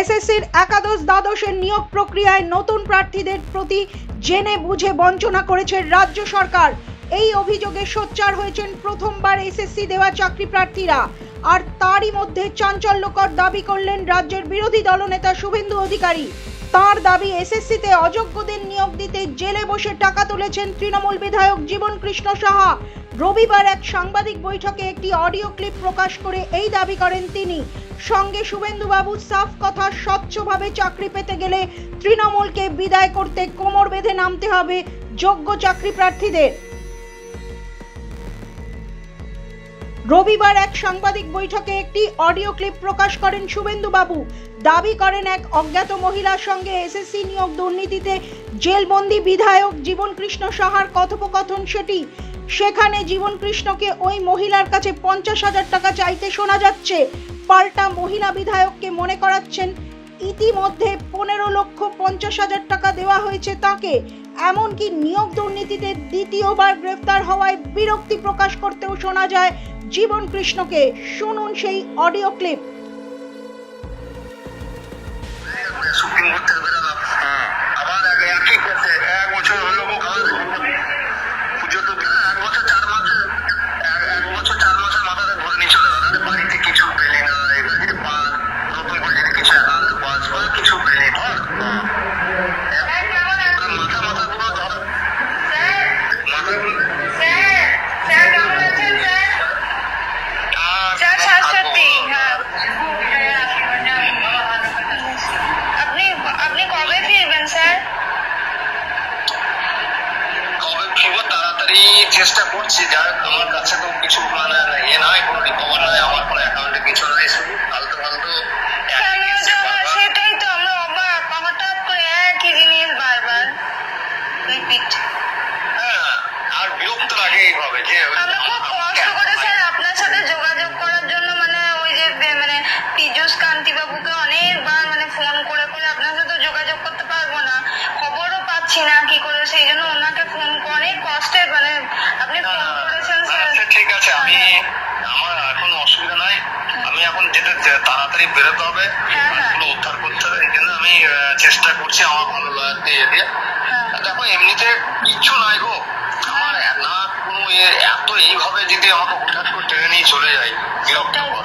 এসএসসির একাদশ দ্বাদশের নিয়োগ প্রক্রিয়ায় নতুন প্রার্থীদের প্রতি জেনে বুঝে বঞ্চনা করেছে রাজ্য সরকার। এই অভিযোগে সোচ্চার হয়েছেন প্রথমবার এসএসসি দেওয়া চাকরি প্রার্থীরা। আর তারই মধ্যে চাঞ্চল্যকর দাবি করলেন রাজ্যের বিরোধী দলনেতা শুভেন্দু অধিকারী। তার দাবি, এসএসসিতে অযোগ্যদের নিয়োগ দিতে জেলে বসে টাকা তুলেছেন তৃণমূল বিধায়ক জীবন কৃষ্ণ সাহা। রবিবার এক সাংবাদিক বৈঠকে একটি অডিও ক্লিপ প্রকাশ করে এই দাবি করেন তিনি। সঙ্গে শুভেন্দুবাবু, সাফ কথা, স্বচ্ছভাবে চাকরি পেতে গেলে তৃণমূলকে বিদায় করতে কোমর বেঁধে নামতে হবে যোগ্য চাকরি প্রার্থীদের। রবিবার এক সাংবাদিক বৈঠকে একটি অডিও ক্লিপ প্রকাশ করেন শুভেন্দুবাবু। দাবি করেন এক অজ্ঞাত মহিলার সঙ্গে এসএসসি নিয়োগ দুর্নীতিতে জেলবন্দি বিধায়ক জীবন কৃষ্ণ সাহার কথোপকথন সেটি। সেখানে জীবনকৃষ্ণকে ওই মহিলার কাছে পঞ্চাশ হাজার টাকা চাইতে শোনা যাচ্ছে। পাল্টা মহিলা বিধায়ককে মনে করাচ্ছেন, ইতিমধ্যে পনেরো লক্ষ পঞ্চাশ হাজার টাকা দেওয়া হয়েছে তাকে। এমনকি নিয়োগ দুর্নীতিতে দ্বিতীয়বার গ্রেফতার হওয়ায় বিরক্তি প্রকাশ করতেও শোনা যায় জীবন কৃষ্ণকে। শুনুন সেই অডিও ক্লিপ। তাড়াতাড়ি চেষ্টা করছি যার আমার কাছে তো কিছু মানে ইয়ে নাই কোনো রিকভার নাই আমার কোনো অ্যাকাউন্টে কিছু নাই শুধু ফালতু ফালতু কেন একই এসে জানো বারবার- সেটাই তো আমরা অবাক হঠাৎ করে একই জিনিস বারবার রিপিট হ্যাঁ, আর বিরক্ত লাগে এইভাবে যে আমরা খুব কষ্ট করে স্যার আপনার সাথে যোগাযোগ করার জন্য মানে ওই যে বে- মানে পীযুষ কান্তি বাবুকে অনেকবার মানে ফোন করে করে আপনার সাথে যোগাযোগ করতে পারব না খবরও পাচ্ছি না কি করে সেই জন্য ওনাকে ফোন করে কষ্টে মানে আপনি না, ফোন না, না, করেছেন স্যার আচ্ছা ঠিক আছে আমি আমার এখন অসুবিধা নাই আমি এখন যেতে তাড়াতাড়ি বেরোতে হবে হ্যাঁ, হ্যাঁ। উদ্ধার করতে হবে এই জন্য আমি চেষ্টা করছি আমার ভালো লাগতে দিয়ে দিয়ে দেখো এমনিতে কিচ্ছু নাই গো আমার না কোনো ইয়ে এত এইভাবে যদি আমাকে হুটহাট করে টেনে নিয়ে চলে যায় বিরক্ত ব্যাপার।